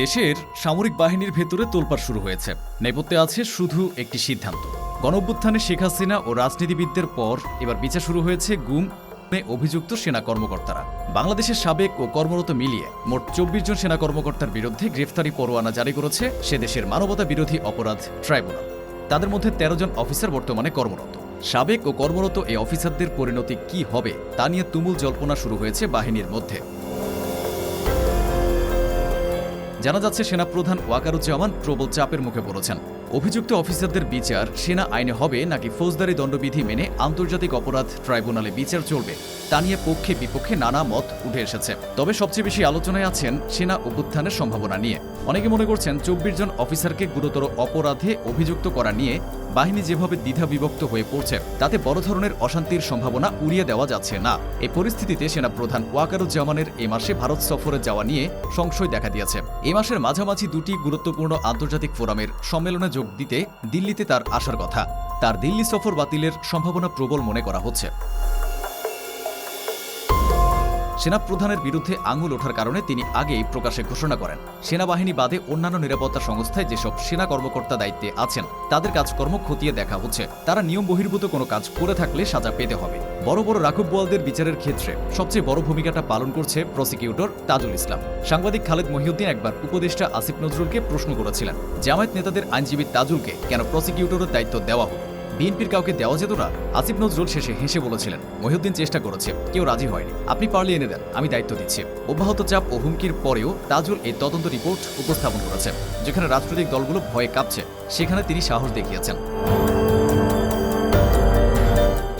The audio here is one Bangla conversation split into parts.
দেশের সামরিক বাহিনীর ভেতরে তোলপাড় শুরু হয়েছে। নেপথ্যে আছে শুধু একটি সিদ্ধান্ত। গণঅভ্যুত্থানে শেখ হাসিনা ও রাজনীতিবিদদের পর এবার বিচার শুরু হয়েছে গুম অভিযুক্ত সেনা কর্মকর্তারা। বাংলাদেশের সাবেক ও কর্মরত মিলিয়ে মোট চব্বিশ জন সেনা কর্মকর্তার বিরুদ্ধে গ্রেফতারি পরোয়ানা জারি করেছে সে দেশের মানবতা বিরোধী অপরাধ ট্রাইব্যুনাল। তাদের মধ্যে ১৩ জন অফিসার বর্তমানে কর্মরত। সাবেক ও কর্মরত এই অফিসারদের পরিণতি কি হবে তা নিয়ে তুমুল জল্পনা শুরু হয়েছে বাহিনীর মধ্যে। জানা যাচ্ছে সেনাপ্রধান ওয়াকারুজ্জামান প্রবল চাপের মুখে পড়েছেন। অভিযুক্ত অফিসারদের বিচার সেনা আইনে হবে নাকি ফৌজদারি দণ্ডবিধি মেনে আন্তর্জাতিক অপরাধ ট্রাইব্যুনালে বিচার চলবে, তা নিয়ে পক্ষে বিপক্ষে নানা মত উঠে এসেছে। তবে সবচেয়ে বেশি আলোচনায় আছেন সেনা অভ্যুত্থানের সম্ভাবনা নিয়ে। অনেকে মনে করছেন চব্বিশ জন অফিসারকে গুরুতর অপরাধে অভিযুক্ত করা নিয়ে বাহিনী যেভাবে দ্বিধা বিভক্ত হয়ে পড়ছে, তাতে বড় ধরনের অশান্তির সম্ভাবনা উড়িয়ে দেওয়া যাচ্ছে না। এই পরিস্থিতিতে সেনা প্রধান ওয়াকারুজ্জামানের এ মাসে ভারত সফরে যাওয়া নিয়ে সংশয় দেখা দিয়েছে। এ মাসের মাঝামাঝি দুটি গুরুত্বপূর্ণ আন্তর্জাতিক ফোরামের সম্মেলনে যোগ দিতে দিল্লিতে তার আসার কথা। তার দিল্লি সফর বাতিলের সম্ভাবনা প্রবল মনে করা হচ্ছে। সেনাপ্রধানের বিরুদ্ধে আঙুল ওঠার কারণে তিনি আগেই প্রকাশ্যে ঘোষণা করেন। সেনাবাহিনী বাদে অন্যান্য নিরাপত্তা সংস্থায় যেসব সেনা কর্মকর্তা দায়িত্বে আছেন, তাদের কাজকর্ম খতিয়ে দেখা হচ্ছে। তারা নিয়ম বহির্ভূত কোনো কাজ করে থাকলে সাজা পেতে হবে। বড় বড় রাঘব বোয়ালদের বিচারের ক্ষেত্রে সবচেয়ে বড় ভূমিকাটা পালন করছে প্রসিকিউটর তাজুল ইসলাম। সাংবাদিক খালেদ মহিউদ্দিন একবার উপদেষ্টা আসিফ নজরুলকে প্রশ্ন করেছিলেন, জামায়াত নেতাদের আইনজীবী তাজুলকে কেন প্রসিকিউটরের দায়িত্ব দেওয়া হলো? বিএনপির কাউকে দেওয়া যেত না, আসিফ নজরুল শেষে হেসে বলেছিলেন, মহিউদ্দিন চেষ্টা করেছে, কেউ রাজি হয়নি, আপনি পারলে এনে দেন, আমি দায়িত্ব দিচ্ছি। অব্যাহত চাপ ও হুমকির পরেও তাজুল এই তদন্ত রিপোর্ট উপস্থাপন করেছে যেখানে রাজনৈতিক দলগুলো ভয়ে কাঁপছে, সেখানে তিনি সাহস দেখিয়েছেন।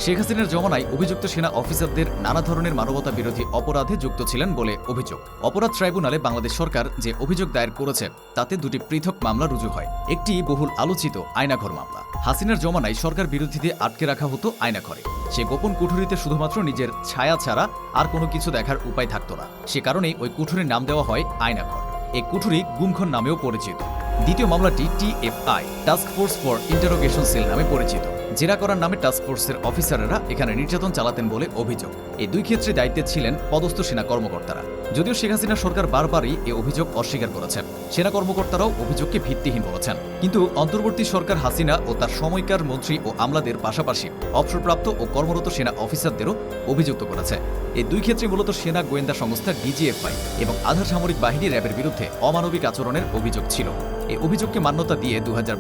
শেখ হাসিনার জমানায় অভিযুক্ত সেনা অফিসারদের নানা ধরনের মানবতা বিরোধী অপরাধে যুক্ত ছিলেন বলে অভিযোগ। অপরাধ ট্রাইব্যুনালে বাংলাদেশ সরকার যে অভিযোগ দায়ের করেছে, তাতে দুটি পৃথক মামলা রুজু হয়। একটি বহুল আলোচিত আয়নাঘর মামলা। হাসিনার জমানায় সরকার বিরোধীদের আটকে রাখা হতো আয়নাঘরে। সে গোপন কুঠুরিতে শুধুমাত্র নিজের ছায়া ছাড়া আর কোনো কিছু দেখার উপায় থাকতো না। সে কারণেই ওই কুঠুরির নাম দেওয়া হয় আয়নাঘর। এই কুঠুরি গুমখন নামেও পরিচিত। দ্বিতীয় মামলাটি TFI task force for interrogation cell নামে পরিচিত। জেরা করার নামে টাস্ক ফোর্সের অফিসাররা এখানে নির্যাতন চালাতেন বলে অভিযোগ। এই দুই ক্ষেত্রে দায়িত্বে ছিলেন পদস্থ সেনা কর্মকর্তারা। যদিও শেখ হাসিনা সরকার বারবারই এ অভিযোগ অস্বীকার করেছেন। সেনা কর্মকর্তারাও অভিযোগকে ভিত্তিহীন বলেছেন। কিন্তু অন্তর্বর্তী সরকার হাসিনা ও তার সময়কার মন্ত্রী ও আমলাদের পাশাপাশি অবসরপ্রাপ্ত ও কর্মরত সেনা অফিসারদেরও অভিযুক্ত করেছে। এই দুই ক্ষেত্রে মূলত সেনা গোয়েন্দা সংস্থা ডিজিএফআই এবং আধার সামরিক বাহিনী র্যাবের বিরুদ্ধে অমানবিক আচরণের অভিযোগ ছিল। এই অভিযোগকে মান্যতা দিয়ে দু হাজার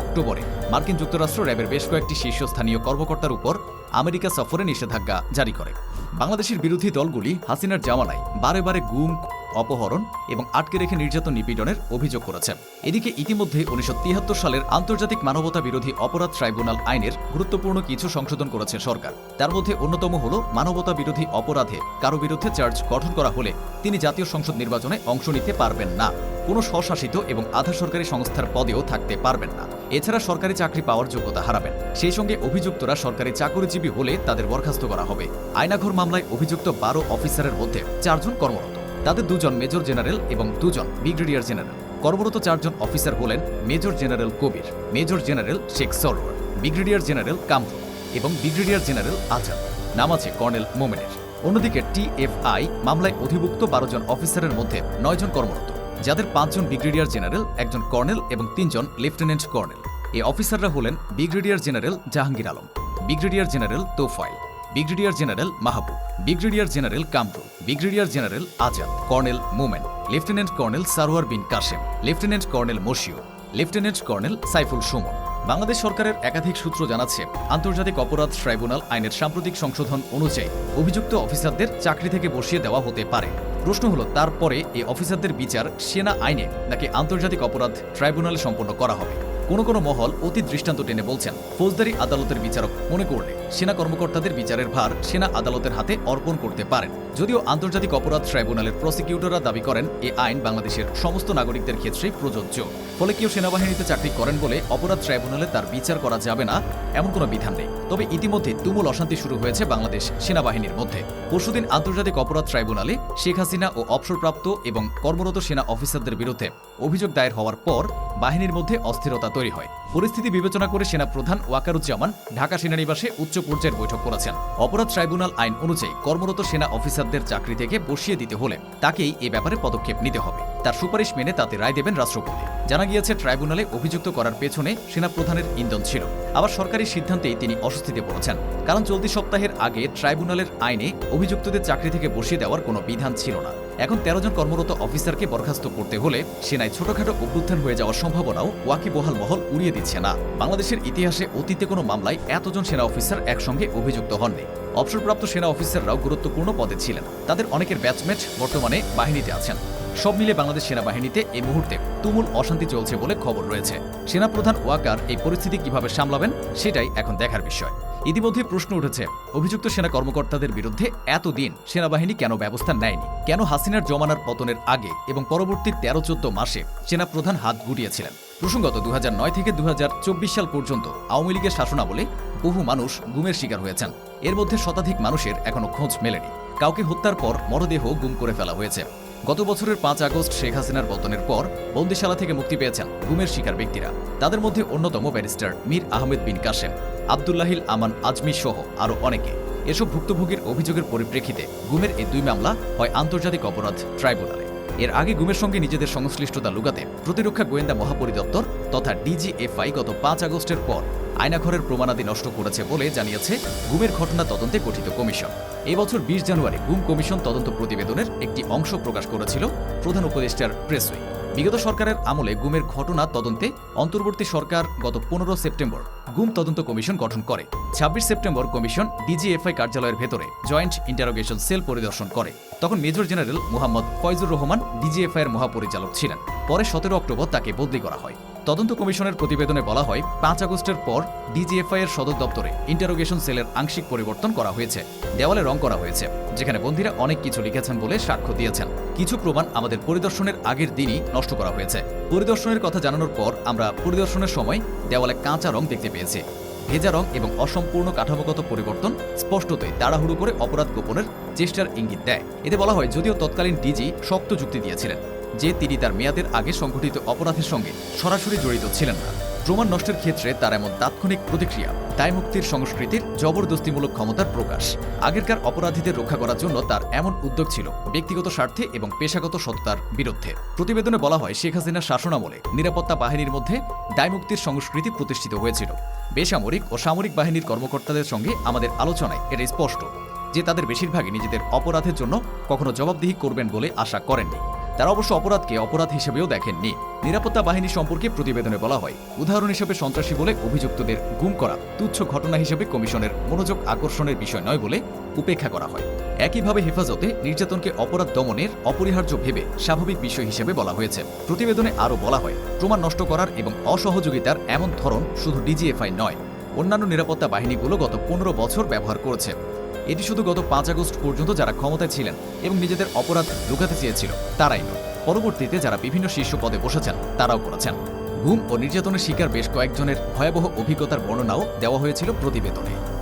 অক্টোবরে মার্কিন যুক্তরাষ্ট্র র্যাবের বেশ কয়েকটি শীর্ষস্থানীয় কর্মকর্তার উপর আমেরিকা সফরে নিষেধাজ্ঞা জারি করে। বাংলাদেশের বিরোধী দলগুলি হাসিনার জামানায় বারে বারে গুম, অপহরণ এবং আটকে রেখে নির্যাতন নিপীড়নের অভিযোগ করেছে। এদিকে ইতিমধ্যে উনিশশো তিয়াত্তর সালের আন্তর্জাতিক মানবতা বিরোধী অপরাধ ট্রাইব্যুনাল আইনের গুরুত্বপূর্ণ কিছু সংশোধন করেছে সরকার। তার মধ্যে অন্যতম হল মানবতা বিরোধী অপরাধে কারও বিরুদ্ধে চার্জ গঠন করা হলে তিনি জাতীয় সংসদ নির্বাচনে অংশ নিতে পারবেন না। কোনো স্বশাসিত এবং আধা সরকারি সংস্থার পদেও থাকতে পারবেন না। এছাড়া সরকারি চাকরি পাওয়ার যোগ্যতা হারাবেন। সেই সঙ্গে অভিযুক্তরা সরকারি চাকরিজীবী হলে তাদের বরখাস্ত করা হবে। আয়নাঘর মামলায় অভিযুক্ত বারো অফিসারের মধ্যে চারজন কর্মরত। তাদের দুজন মেজর জেনারেল এবং দুজন ব্রিগেডিয়ার জেনারেল। কর্মরত চারজন অফিসার হলেন major general Kabir, major general Sheikh Sarwar, brigadier general Kamrul এবং ব্রিগেডিয়ার জেনারেল আজাদ। নাম আছে কর্নেল মোমেনের। অন্যদিকে টিএফআই মামলায় অধিভুক্ত বারো জন অফিসারের মধ্যে নয়জন কর্মরত। যাদের পাঁচজন ব্রিগেডিয়ার জেনারেল, একজন কর্নেল এবং তিনজন লেফটেন্যান্ট কর্নেল। এই অফিসাররা হলেন brigadier general Jahangir Alam, brigadier general Tofail brigadier general Mahbub, brigadier general Kamrul, brigadier general Azad, colonel Momen, lieutenant colonel Sarwar Bin Kashem, lieutenant colonel মশিও lieutenant colonel Saiful Suman. Bangladesh সরকারের একাধিক সূত্র জানাচ্ছে, আন্তর্জাতিক অপরাধ ট্রাইব্যুনাল আইনের সাম্প্রতিক সংশোধন অনুযায়ী অভিযুক্ত অফিসারদের চাকরি থেকে বসিয়ে দেওয়া হতে পারে। প্রশ্ন হলো, তারপরে এই অফিসারদের বিচার সেনা আইনে নাকি আন্তর্জাতিক অপরাধ ট্রাইব্যুনালে সম্পন্ন করা হবে? কোনো কোনো মহল অতি দৃষ্টান্ত টেনে বলছেন, ফৌজদারি আদালতের বিচারক মনে করলে সেনা কর্মকর্তাদের বিচারের ভার সেনা আদালতের হাতে অর্পণ করতে পারেন। যদিও আন্তর্জাতিক অপরাধ ট্রাইব্যুনালের প্রসিকিউটররা দাবি করেন, এ আইন বাংলাদেশের সমস্ত নাগরিকদের ক্ষেত্রেই প্রযোজ্য। ফলে কেউ সেনাবাহিনীতে চাকরি করেন বলে অপরাধ ট্রাইব্যুনালে তার বিচার করা যাবে না এমন কোনো বিধান নেই। তবে ইতিমধ্যে তুমুল অশান্তি শুরু হয়েছে বাংলাদেশ সেনাবাহিনীর মধ্যে। পরশুদিন আন্তর্জাতিক অপরাধ ট্রাইব্যুনালে শেখ হাসিনা ও অবসরপ্রাপ্ত এবং কর্মরত সেনা অফিসারদের বিরুদ্ধে অভিযোগ দায়ের হওয়ার পর বাহিনীর মধ্যে অস্থিরতা তৈরি হয়। পরিস্থিতি বিবেচনা করে সেনা প্রধান ওয়াকারুজ্জামান ঢাকা সেনানিবাসে উচ্চ পর্যায়ের বৈঠক করেছেন। অপরাধ ট্রাইব্যুনাল আইন অনুযায়ী কর্মরত সেনা অফিসারদের চাকরি থেকে বসিয়ে দিতে হলে তাকেই এ ব্যাপারে পদক্ষেপ নিতে হবে। তার সুপারিশ মেনে তাতে রায় দেবেন রাষ্ট্রপতি। জানা গিয়েছে, ট্রাইব্যুনালে অভিযুক্ত করার পেছনে সেনাপ্রধানের ইন্ধন ছিল। আবার সরকারি সিদ্ধান্তেই তিনি অস্বস্তিতে পড়েছেন। কারণ চলতি সপ্তাহের আগে ট্রাইব্যুনালের আইনে অভিযুক্তদের চাকরি থেকে বসিয়ে দেওয়ার কোনো বিধান ছিল না। এখন তেরো জন কর্মরত অফিসারকে বরখাস্ত করতে হলে সেনায় ছোটখাটো অভ্যুত্থান হয়ে যাওয়ার সম্ভাবনাও ওয়াকিবহাল মহল উড়িয়ে দিচ্ছে না। বাংলাদেশের ইতিহাসে অতীতে কোনো মামলায় এতজন সেনা অফিসার একসঙ্গে অভিযুক্ত হননি। অবসরপ্রাপ্ত সেনা অফিসাররাও গুরুত্বপূর্ণ পদে ছিলেন। তাদের অনেকের ব্যাচমেট বর্তমানে বাহিনীতে আছেন। সব মিলে বাংলাদেশ সেনাবাহিনীতে এই মুহূর্তে তুমুল অশান্তি চলছে বলে খবর রয়েছে। সেনাপ্রধান ওয়াকার এই পরিস্থিতি কীভাবে সামলাবেন, সেটাই এখন দেখার বিষয়। ইতিমধ্যে প্রশ্ন উঠেছে, অভিযুক্ত সেনা কর্মকর্তাদের বিরুদ্ধে এতদিন সেনাবাহিনী কেন ব্যবস্থা নেয়নি? কেন হাসিনার জমানার পতনের আগে এবং পরবর্তী তেরো চোদ্দ মাসে সেনাপ্রধান হাত গুটিয়েছিলেন? প্রসঙ্গত দু হাজার নয় থেকে দু হাজার চব্বিশ সাল পর্যন্ত আওয়ামী লীগের শাসনাবলে বহু মানুষ গুমের শিকার হয়েছেন। এর মধ্যে শতাধিক মানুষের এখনও খোঁজ মেলেনি। কাউকে হত্যার পর মরদেহ গুম করে ফেলা হয়েছে। গত বছরের পাঁচ আগস্ট শেখ হাসিনার পতনের পর বন্দিশালা থেকে মুক্তি পেয়েছেন গুমের শিকার ব্যক্তিরা। তাদের মধ্যে অন্যতম ব্যারিস্টার মীর আহমেদ বিন কাশেম আবদুল্লাহিল আমান আজমি সহ আরও অনেকে। এসব ভুক্তভোগীর অভিযোগের পরিপ্রেক্ষিতে গুমের এই দুই মামলা হয় আন্তর্জাতিক অপরাধ ট্রাইব্যুনালে। এর আগে গুমের সঙ্গে নিজেদের সংশ্লিষ্টতা লুকাতে প্রতিরক্ষা গোয়েন্দা মহাপরিদপ্তর তথা ডিজিএফআই গত পাঁচ আগস্টের পর আয়নাঘরের প্রমাণাদি নষ্ট করেছে বলে জানিয়েছে গুমের ঘটনা তদন্তে গঠিত কমিশন। এই বছর বিশ জানুয়ারি গুম কমিশন তদন্ত প্রতিবেদনের একটি অংশ প্রকাশ করেছিল প্রধান উপদেষ্টার প্রেস উইক বিগত সরকারের আমলে গুমের ঘটনা তদন্তে অন্তর্বর্তী সরকার গত পনেরো সেপ্টেম্বর গুম তদন্ত কমিশন গঠন করে। ছাব্বিশ সেপ্টেম্বর কমিশন ডিজিএফআই কার্যালয়ের ভেতরে জয়েন্ট ইন্টারোগেশন সেল পরিদর্শন করে। তখন major general Mohammad Faizur Rahman DGFI এর মহাপরিচালক ছিলেন। পরে সতেরো অক্টোবর তাকে বদলি করা হয়। তদন্ত কমিশনের প্রতিবেদনে বলা হয়, পাঁচ আগস্টের পর ডিজিএফআই এর সদর দপ্তরে ইন্টারোগেশন সেলের আংশিক পরিবর্তন করা হয়েছে, দেওয়ালে রং করা হয়েছে, যেখানে বন্দীরা অনেক কিছু লিখেছেন বলে সাক্ষ্য দিয়েছেন। কিছু প্রমাণ আমাদের পরিদর্শনের আগের দিনই নষ্ট করা হয়েছে। পরিদর্শনের কথা জানানোর পর আমরা পরিদর্শনের সময় দেওয়ালে কাঁচা রং দেখতে পেয়েছি। ভেজা রং এবং অসম্পূর্ণ কাঠামোগত পরিবর্তন স্পষ্টতই তাড়াহুড়ো করে অপরাধ গোপনের চেষ্টার ইঙ্গিত দেয়। এতে বলা হয়, যদিও তৎকালীন ডিজি শক্ত যুক্তি দিয়েছিলেন। যে তিনি তার মেয়াদের আগে সংঘটিত অপরাধের সঙ্গে সরাসরি জড়িত ছিলেন না। প্রমাণ নষ্টের ক্ষেত্রে তার এমন তাৎক্ষণিক প্রতিক্রিয়া, দায়মুক্তির সংস্কৃতির জবরদস্তিমূলক ক্ষমতার প্রকাশ, আগেরকার অপরাধীদের রক্ষা করার জন্য তার এমন উদ্যোগ ছিল ব্যক্তিগত স্বার্থে এবং পেশাগত সত্তার বিরুদ্ধে। প্রতিবেদনে বলা হয়, শেখ হাসিনার শাসনামলে নিরাপত্তা বাহিনীর মধ্যে দায়মুক্তির সংস্কৃতি প্রতিষ্ঠিত হয়েছিল। বেসামরিক ও সামরিক বাহিনীর কর্মকর্তাদের সঙ্গে আমাদের আলোচনায় এটা স্পষ্ট যে তাদের বেশিরভাগই নিজেদের অপরাধের জন্য কখনো জবাবদিহি করবেন বলে আশা করেননি। তারা অবশ্য অপরাধকে অপরাধ হিসেবেও দেখেননি। নিরাপত্তা বাহিনী সম্পর্কে প্রতিবেদনে বলা হয়, উদাহরণ হিসেবে সন্ত্রাসী বলে অভিযুক্তদের গুম করা তুচ্ছ ঘটনা হিসেবে কমিশনের মনোযোগ আকর্ষণের বিষয় নয় বলে উপেক্ষা করা হয়। একইভাবে হেফাজতে নির্যাতনকে অপরাধ দমনের অপরিহার্য ভেবে স্বাভাবিক বিষয় হিসেবে বলা হয়েছে। প্রতিবেদনে আরও বলা হয়, প্রমাণ নষ্ট করার এবং অসহযোগিতার এমন ধরন শুধু ডিজিএফআই নয়, অন্যান্য নিরাপত্তা বাহিনীগুলো গত পনেরো বছর ব্যবহার করেছে। এটি শুধু গত পাঁচ আগস্ট পর্যন্ত যারা ক্ষমতায় ছিলেন এবং নিজেদের অপরাধ লুকাতে চেয়েছিল, তারাই নয়। পরবর্তীতে যারা বিভিন্ন শীর্ষ পদে বসেছেন, তারাও করেছেন। ঘুম ও নির্যাতনের শিকার বেশ কয়েকজনের ভয়াবহ অভিজ্ঞতার বর্ণনাও দেওয়া হয়েছিল প্রতিবেদনে।